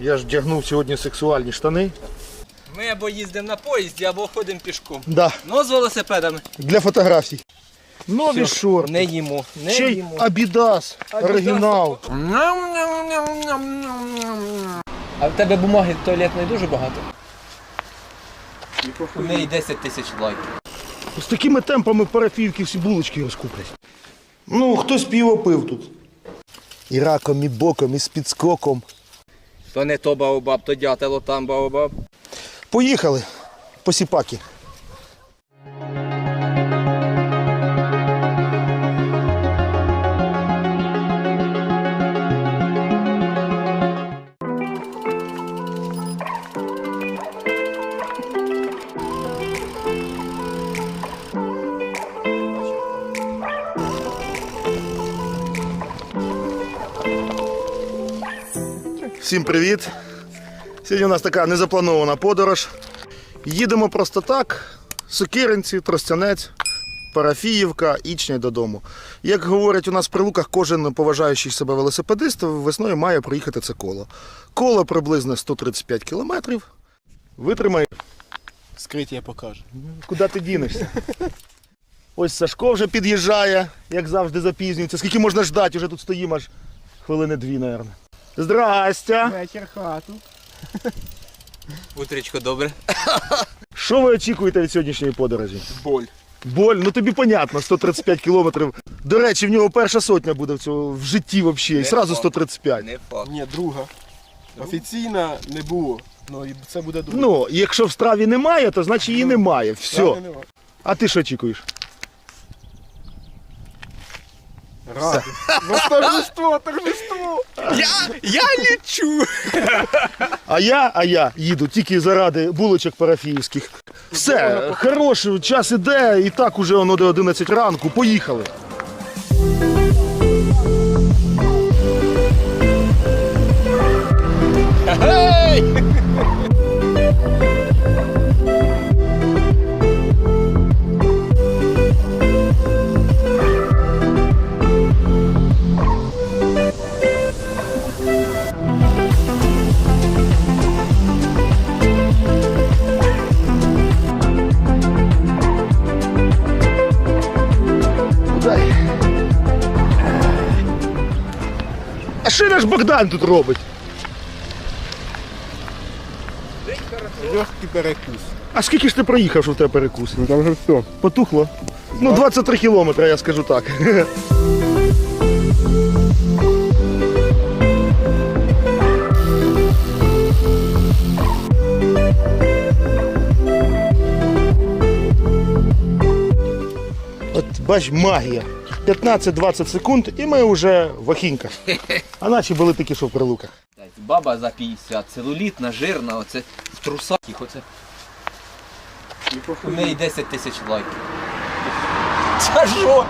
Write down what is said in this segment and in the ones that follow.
Я ж вдягнув сьогодні сексуальні штани. Ми або їздимо на поїзді, або ходимо пішком. Да, Ну, з велосипедами. для фотографій. Нові Всьо, шорти. Не їмо. Не Ще й їмо. Абідас, оригінал. А в тебе бумаги туалетної дуже багато? У неї 10 тисяч лайків. З такими темпами парафіївки всі булочки розкуплять. Ну, хтось пиво пив тут. І раком, і боком, і з підскоком. То не то баобаб, то дятело там баобаб. Поїхали. Посіпаки. Всім привіт! Сьогодні у нас така незапланована подорож. Їдемо просто так. Сокиринці, Тростянець, Парафіївка, Ічня додому. Як говорять у нас при луках, кожен поважаючий себе велосипедист весною має проїхати це коло. Коло приблизно 135 кілометрів. Витримай, Скриття покаже. куди ти дінешся. Ось Сашко вже під'їжджає, як завжди запізнюється. Скільки можна ждати, вже тут стоїмо аж хвилини дві, мабуть. Здрастя! Вечір хату. Утрічко добре. Що ви очікуєте від сьогоднішньої подорожі? Боль. Боль, ну тобі понятно, 135 кілометрів. До речі, в нього перша сотня буде в цього в житті взагалі, і сразу 135. Не факт. Ні, друга. Офіційна не було. Ну і це буде друга. Ну, якщо в страві немає, то значить її немає. Все. Правильно, нема. А ти що очікуєш? Радий. Ну торжество, торжество. Я, я лічу! А я, а я їду тільки заради булочок парафіївських. Все, хороший, час іде, і так уже воно до 11 ранку. Поїхали. Дай. Що наш Богдан тут робить? Легкий перекус. А скільки ж ти проїхав, що в тебе перекус? Ну там вже все. Потухло? Ну, 23 кілометри, я скажу так. От бач, магія. 15-20 секунд і ми вже в Ахіньках. А наші були такі, що в прилуках. Баба за 50, целулітна, жирна, оце в трусах їх оце. У неї 10 тисяч лайків. Це що?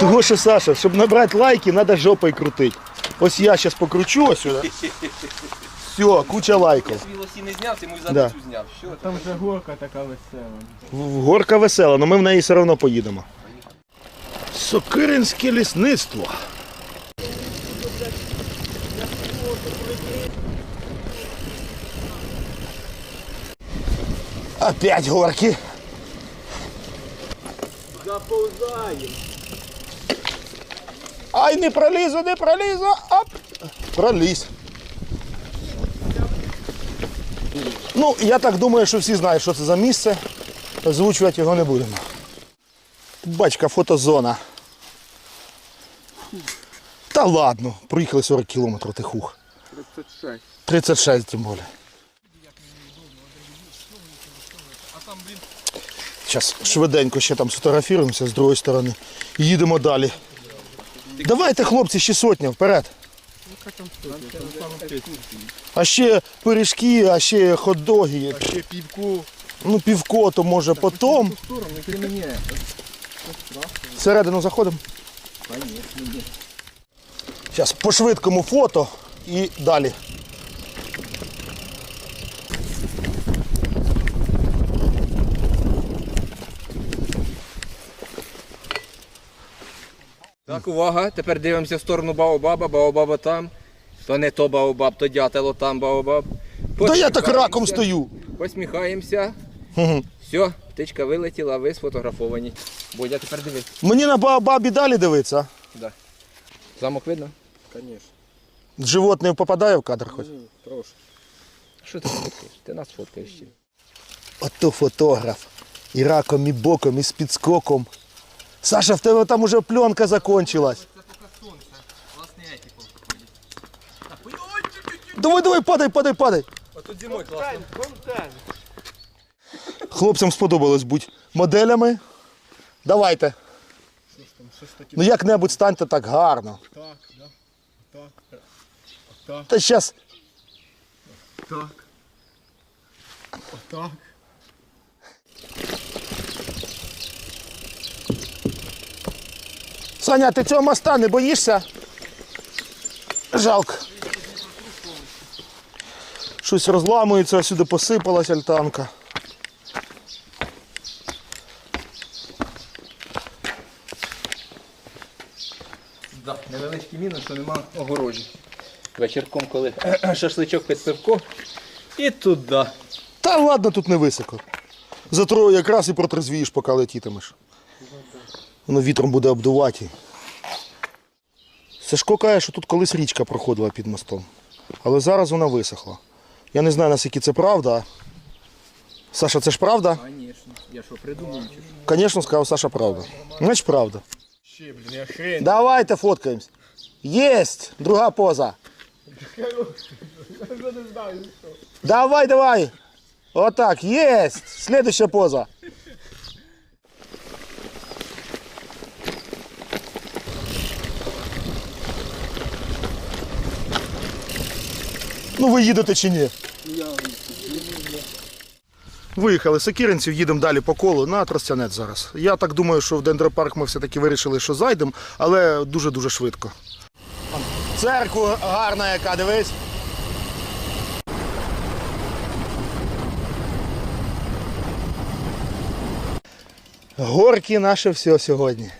Того, що Саша, щоб набрати лайки, треба жопою крутити. Ось я зараз покручу ось сюди. Все, куча лайків. Свій лосі не зняв, йому й Да. зняв. Що там? Там вже горка така весела. В- Горка весела, але ми в неї все одно поїдемо. Сокиринське лісництво. Опять горки. Заповзаємо. Ай, не пролізу, не пролізу. Оп. Проліз. Ну, я так думаю, що всі знають, що це за місце. Озвучувати його не будемо. Бачка, фотозона. Та ладно, проїхали 40 кілометрів тихух. 36. 36 тим більше. Зараз швиденько ще там сфотографіруємося з другої сторони. І їдемо далі. Давайте, хлопці, ще сотня вперед. А ще пиріжки, а ще хот-доги. Ще півку. Ну, півко, то може ти мені. Всередину заходимо. Зараз по швидкому фото і далі. Так, увага, тепер дивимося в сторону Баобаба, Баобаба там. То не то баобаб, то дятело там баобаб. Та я так раком стою. Посміхаємося. Все, птичка вилетіла, ви сфотографовані. Бодя, тепер дивись. Мені на бабі далі дивиться. Да. Замок видно? Звісно. Живот не попадає в кадр хоч. Ні, прошу. Що ти фоткаєш? Ти нас фоткаєш ще. Ото фотограф. І раком, і боком, і з підскоком. Саша, в тебе там уже пленка закончилась. Давай, давай, падай, падай, падай. А тут зимою класно. Хлопцям сподобалось бути моделями. Давайте. Ну як-небудь станьте так гарно. Так, да. Так. Так. Та зараз Так. Отак. Саня, ти цього моста не боїшся? Жалко. Щось розламується, сюди посипалась альтанка. Да, невеличкий мінус, що нема огорожі. Вечірком, коли шашличок під пивко. І туди. Та ладно, тут не високо. Зато якраз і протрезвієш, поки летітимеш. Воно вітром буде обдувати. Сашко каже, що тут колись річка проходила під мостом. Але зараз вона висохла. Я не знаю, наскільки це правда. Саша, це ж правда? Звісно. Я що, придумав? чи що? Звісно, сказав Саша правда. Значить правда. Ще, блін, я хрень. Давайте фоткаємось. Єсть! Друга поза. Я не знаю. Давай, давай. Отак, єсть. Следующая поза. Ну ви їдете чи ні? Виїхали з Сокиринців, їдемо далі по колу на Тростянець зараз. Я так думаю, що в дендропарк ми все-таки вирішили, що зайдемо, але дуже-дуже швидко. Церква гарна яка, дивись. Горки наше все сьогодні.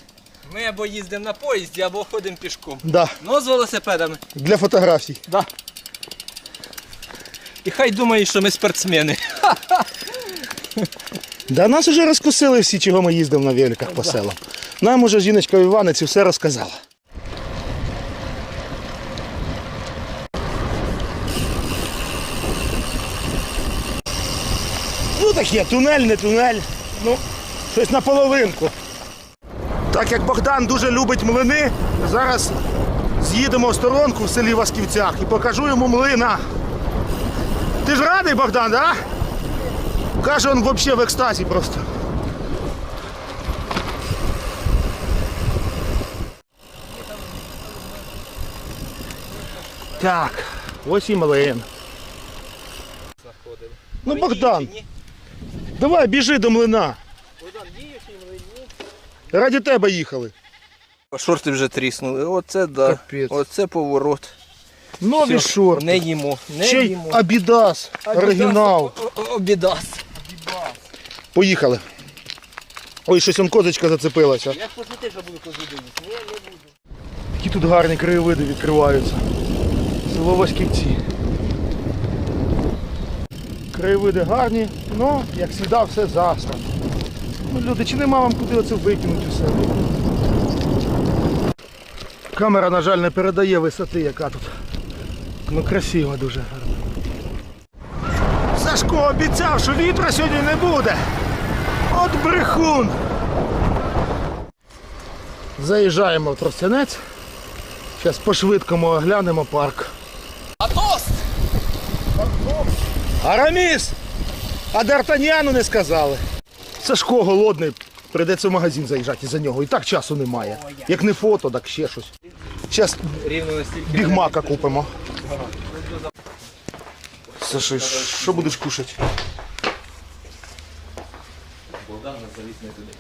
Ми або їздимо на поїзді, або ходимо пішком. Да, Ну, з велосипедами. для фотографій. Да. І хай думають, що ми спортсмени. Да нас уже розкусили всі, чого ми їздимо на великах по селам. Нам уже жіночка в Іваниці все розказала. Ну таке, тунель, не тунель. Ну, щось наполовинку. Так як Богдан дуже любить млини, зараз з'їдемо в сторонку в селі Васківцях і покажу йому млина. Ти ж радий, Богдан. Да? Каже, він взагалі в екстазі просто. Так, ось і млин. Ну, Богдан, давай біжи до млина. Раді тебе їхали. Шорти вже тріснули. Оце да. Капець. Оце поворот. Нові Всьо, шорти. Не їмо. Не Ще й їмо. Абідас, оригінал. Обідас. Поїхали. Ой, щось он козочка зацепилася. Я посвіти, що буду. Ні, не буду. Які тут гарні краєвиди відкриваються. Село Васьківці. Краєвиди гарні, але, як завжди, все засрано. Ну, люди, чи нема вам куди оце викинути все? Камера, на жаль, не передає висоти, яка тут. Ну красиво дуже гарно. Сашко обіцяв, що вітра сьогодні не буде. От брехун. Заїжджаємо в Тростянець. Зараз по-швидкому оглянемо парк. Атос! Араміс! А Д'Артаньяну не сказали. Сашко голодний, прийдеться в магазин заїжджати за нього. І так часу немає. Як не фото, так ще щось. Зараз бігмака купимо. Саши, що будеш кушати? Богдан нас завіз не туди.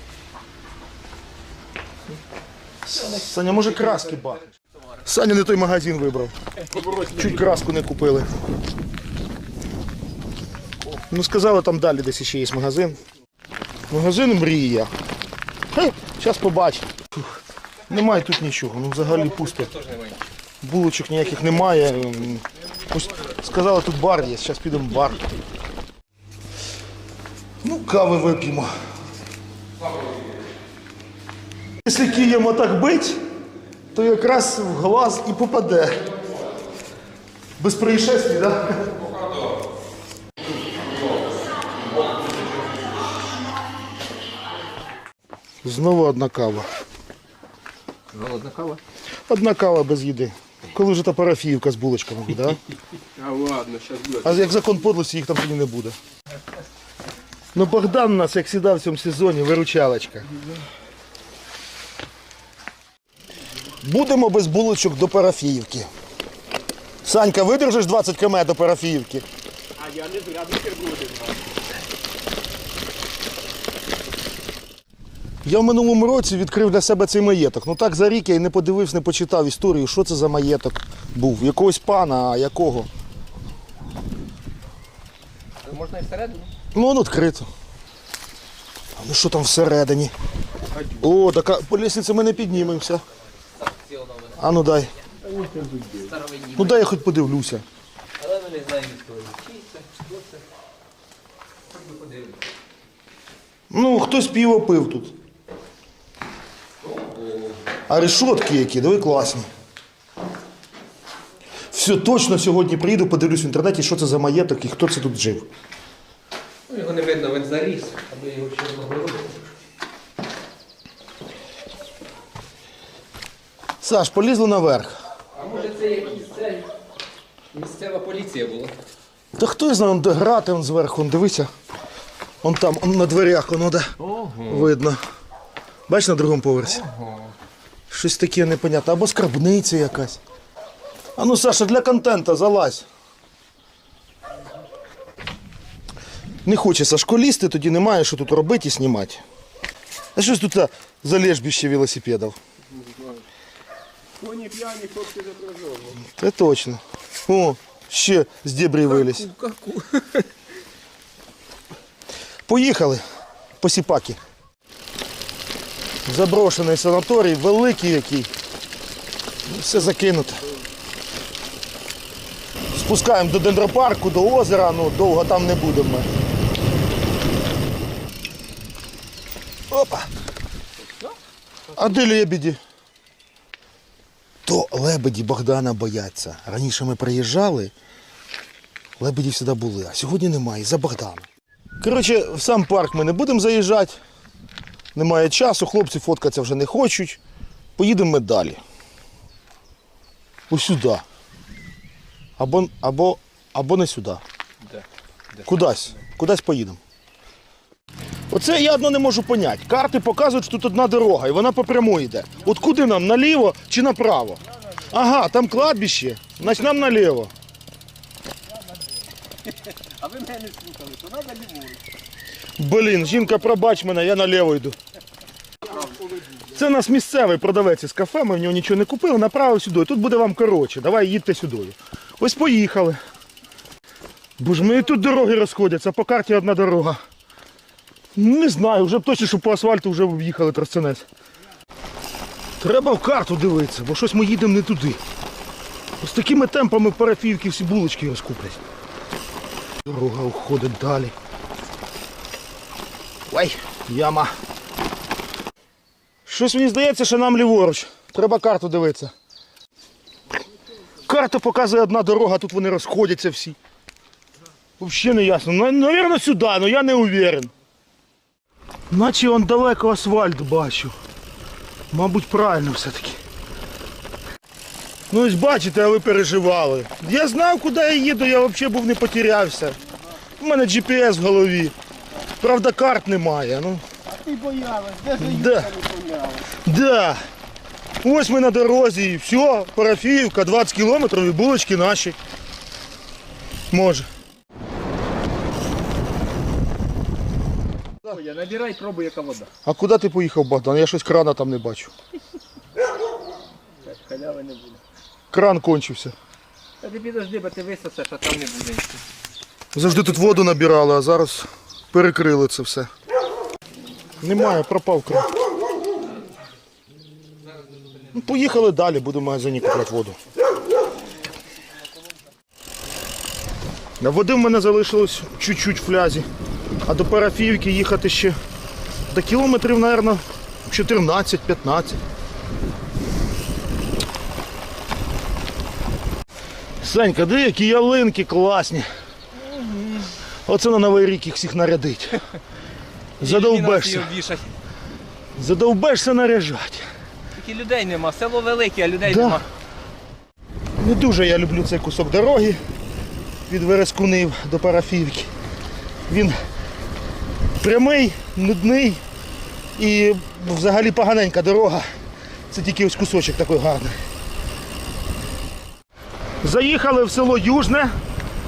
Саня, може краски бахнеш? Саня не той магазин вибрав. Чуть краску не купили. Ну сказали, там далі десь ще є магазин. Магазин мрія. Зараз побачимо. Немає тут нічого, ну взагалі пусто. Булочок ніяких немає. Сказали, тут бар є, зараз підемо в бар. Ну, кави вип'ємо. Якщо києм отак бить, то якраз в глаз і попаде. Без происшествий, так? Да? Знову одна кава. Голодна кава. Одна кава без їди. Коли вже та парафіївка з булочками буде, а? А ладно, зараз буде. А як закон подлості, їх там тоді не буде. Ну Богдан у нас, як завжди в цьому сезоні, виручалочка. Будемо без булочок до парафіївки. Санька, видержиш 20 км до парафіївки? А я не зря бутерброди Я в минулому році відкрив для себе цей маєток. Ну так за рік я і не подивився, не почитав історію, що це за маєток був. Якогось пана, а якого. Можна і всередину? Ну, воно відкрито. А ну що там всередині? О, така по лісниці ми не піднімемося. А ну дай. Ну дай я хоч подивлюся. Але ми не знаємо історії. Чи це, хто це? Хоч би подивимося. Ну, хтось пиво пив тут. А решотки які, диви класні. Все, точно сьогодні приїду, подивлюсь в інтернеті, що це за маєток і хто це тут жив. Ну, його не видно, він заріс, аби його ще не могли робити. Саш, полізли наверх. А може це якийсь цей місцева поліція була? Та хто знає, он де грати он зверху, он дивися. Он там, он на дверях, воно де видно. Бачиш на другому поверсі? Щось таке непонятне. Або скарбниця якась. А ну, Саша, для контента залазь. Не хоче Сашко лізти, тоді немає, що тут робити і знімати. А щось тут за лежбище велосипедів. Коні п'яні, хлопці запряжені. Це точно. О, ще з дебрі виліз. Ку-ку. Поїхали по сіпаки. Заброшений санаторій, великий який. Ну, Все закинуте. Спускаємо до дендропарку, до озера, ну довго там не будемо. Опа. А де лебеді? То лебеді Богдана бояться. Раніше ми приїжджали, лебеді завжди були, а сьогодні немає, за Богдана. Коротше, в сам парк ми не будемо заїжджати. Немає часу, хлопці фоткатися вже не хочуть. Поїдемо ми далі. Ось сюди. Або, або, або не сюди. Де? Кудись. Кудись поїдемо. Оце я одно не можу поняти. Карти показують, що тут одна дорога, і вона по прямой йде. От куди нам, наліво чи направо? Ага, там кладбище, значить нам наліво. А ви мене не слухали, то треба ліворуч. Блін, жінка, пробач мене, я наліво йду. Це у нас місцевий продавець із кафе, ми в нього нічого не купили, направив сюди. Тут буде вам коротше, давай їдьте сюди. Ось поїхали. Боже, ну і тут дороги розходяться, по карті одна дорога. Не знаю, вже б точно, що по асфальту вже об'їхали тростянець. Треба в карту дивитися, бо щось ми їдемо не туди. З такими темпами парафіївки всі булочки розкуплять. Дорога уходить далі. Ой, яма. Щось мені здається, що нам ліворуч. Треба карту дивитися. Карта показує одна дорога, тут вони розходяться всі. Взагалі не ясно. Ну, Навірно, сюди, але я не уверен. Наче он далеко асфальт бачу. Мабуть, правильно все-таки. Ну ось бачите, а ви переживали. Я знав, куди я їду, я взагалі був не потерявся. У мене GPS в голові. Правда, карт немає. Ну. А ти боялась, де ж Да. помялась? Да. Ось ми на дорозі і все, парафіївка, 20 кілометрів і булочки наші. Може. Ой, набирай, пробуй, яка вода. А куди ти поїхав, Богдан? Я щось крана там не бачу. Халяви не буде. Кран кончився. Та ти підожди, бо ти висосеш, а там не буде. Завжди тут воду набирали, а зараз перекрили це все. Немає, пропав кров. Ну, Поїхали далі, буде в магазині купувати воду. Води в мене залишилось чуть-чуть в флязі, а до парафіївки їхати ще до кілометрів, мабуть, 14-15. Санька, де які ялинки класні. Оце на Новий рік їх всіх нарядить. Задовбешся. Задовбешся наряжати. Тільки людей нема, село велике, а людей Да. нема. Не дуже я люблю цей кусок дороги від Верескунив до Парафівки. Він прямий, нудний і взагалі поганенька дорога. Це тільки ось кусочок такий гарний. Заїхали в село Южне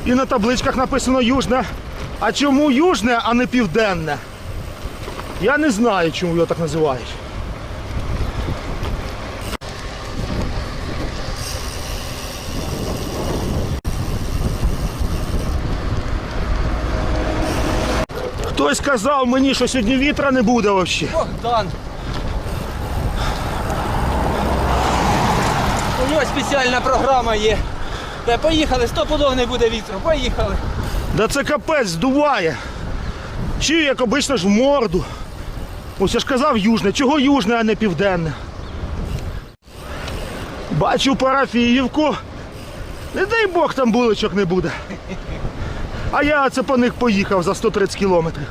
і на табличках написано Южне. А чому Южне, а не Південне? Я не знаю, чому його так називають. Хтось казав мені, що сьогодні вітра не буде взагалі. Богдан. У нього спеціальна програма є. Де поїхали, стопудов не буде вітру. Поїхали. Да це капець здуває. Чи як обично ж в морду. Ось я ж казав южне. Чого южне, а не південне? Бачу парафіївку. Не дай Бог там булочок не буде. А я це по них поїхав за 130 кілометрів.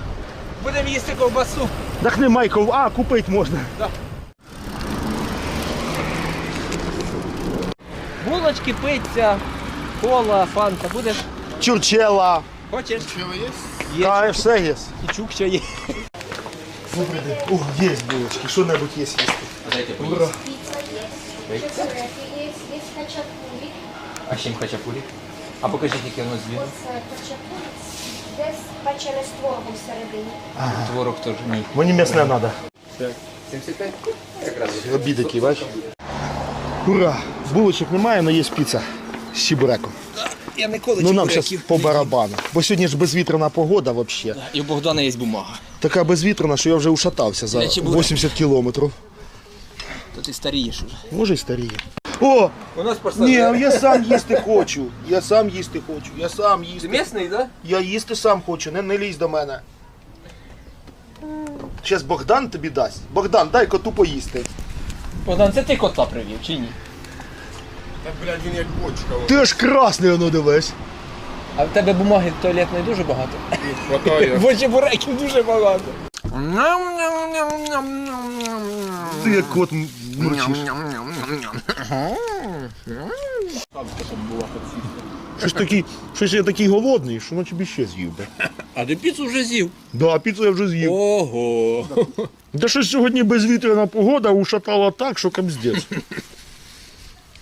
Будемо їсти ковбасу. Так немає ков. А, купити можна. Булочки, пицця, кола, фанта. Будеш? Чурчела. Хочеш? є? Є. Та все є. І чук ще є. Добрий день. О, є булочки. Що-небудь є їсти. Дайте Ура. Піца є, є, є хачапурі. А з чим хачапурі? А покажіть, яке воно звідно. Оце хачапурі, десь печене з творогом всередині. Творог теж ні. Мені м'ясне треба. 75? Якраз. Обід який, бачиш? Ура! Булочок немає, але є піца з чебуреком. Я ніколи Ну нам зараз по барабану. Бо сьогодні ж безвітряна погода взагалі. І у Богдана є бумага. Така безвітряна, що я вже ушатався за Для чебурека. 80 кілометрів. То ти старієш уже. Може й старіє. О! У нас Ні, я сам їсти хочу. Я сам їсти хочу. Я сам Ти місний, так? Я їсти сам хочу, не, не лізь до мене. Зараз Богдан тобі дасть. Богдан, дай коту поїсти. Богдан, це ти кота привів чи ні? Та, блядь, він як бочка. Ти аж красний воно дивись. А в тебе бумаги туалетної дуже багато. Хватає. Бо чебуреків дуже багато. Ти як кот мурчиш. Щось такий, щось я такий голодний, що наче б ще з'їв би. А ти піцу вже з'їв. Да, піцу я вже з'їв. Ого. Та щось сьогодні безвітряна погода ушатала так, що камздець.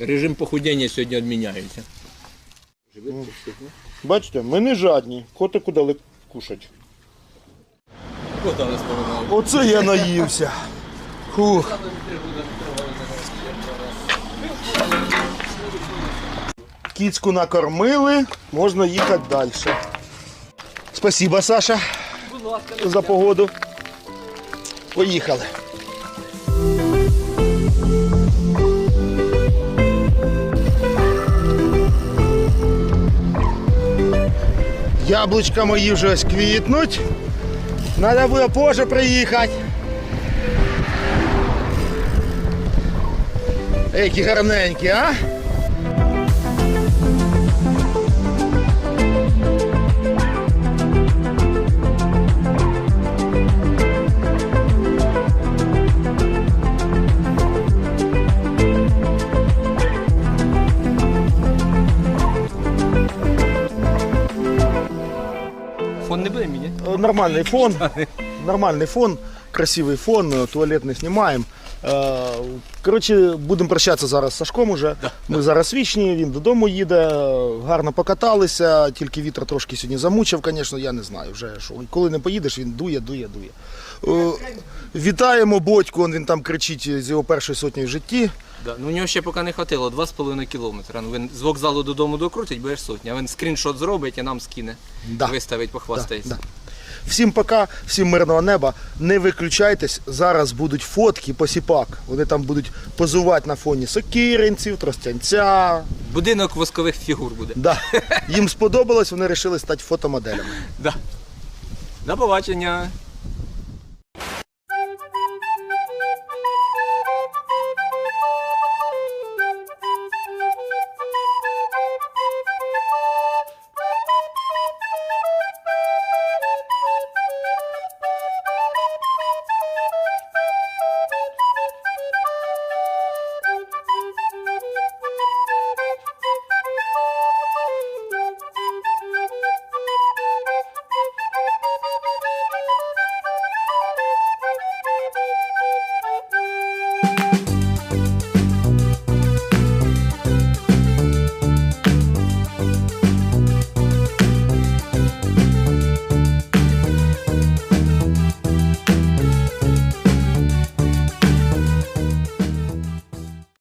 Режим похудіння сьогодні відміняється. Бачите, ми не жадні, котику дали кушать. Кота не споминав. Оце я наївся. Фух. Кіцьку накормили, можна їхати далі. Спасибо, Саша, за погоду. Поїхали. Яблучка мої вже ось квітнуть. Треба буде позже приїхати. Які гарненькі, а? Мені? Нормальний фон. Нормальний фон, красивий фон, е, туалет не знімаємо. Е, Коротше, будемо прощатися зараз з Сашком уже. Ми зараз вічні, він додому їде, гарно покаталися, тільки вітер трошки сьогодні замучив, звісно, я не знаю вже, що коли не поїдеш, він дує, дує, дує. Е, Вітаємо Бодьку, він там кричить з його першої сотні в житті. Да. Ну у нього ще поки не хватило, 2,5 кілометра. Ну, він з вокзалу додому докрутить, будеш сотня. А він скріншот зробить і нам скине. Да. Виставить, похвастається. Да, Всім пока, всім мирного неба. Не виключайтесь. Зараз будуть фотки посіпак. Вони там будуть позувати на фоні сокиринців, тростянця. Будинок воскових фігур буде. Да. Їм сподобалось, вони вирішили стати фотомоделями. Да. До побачення.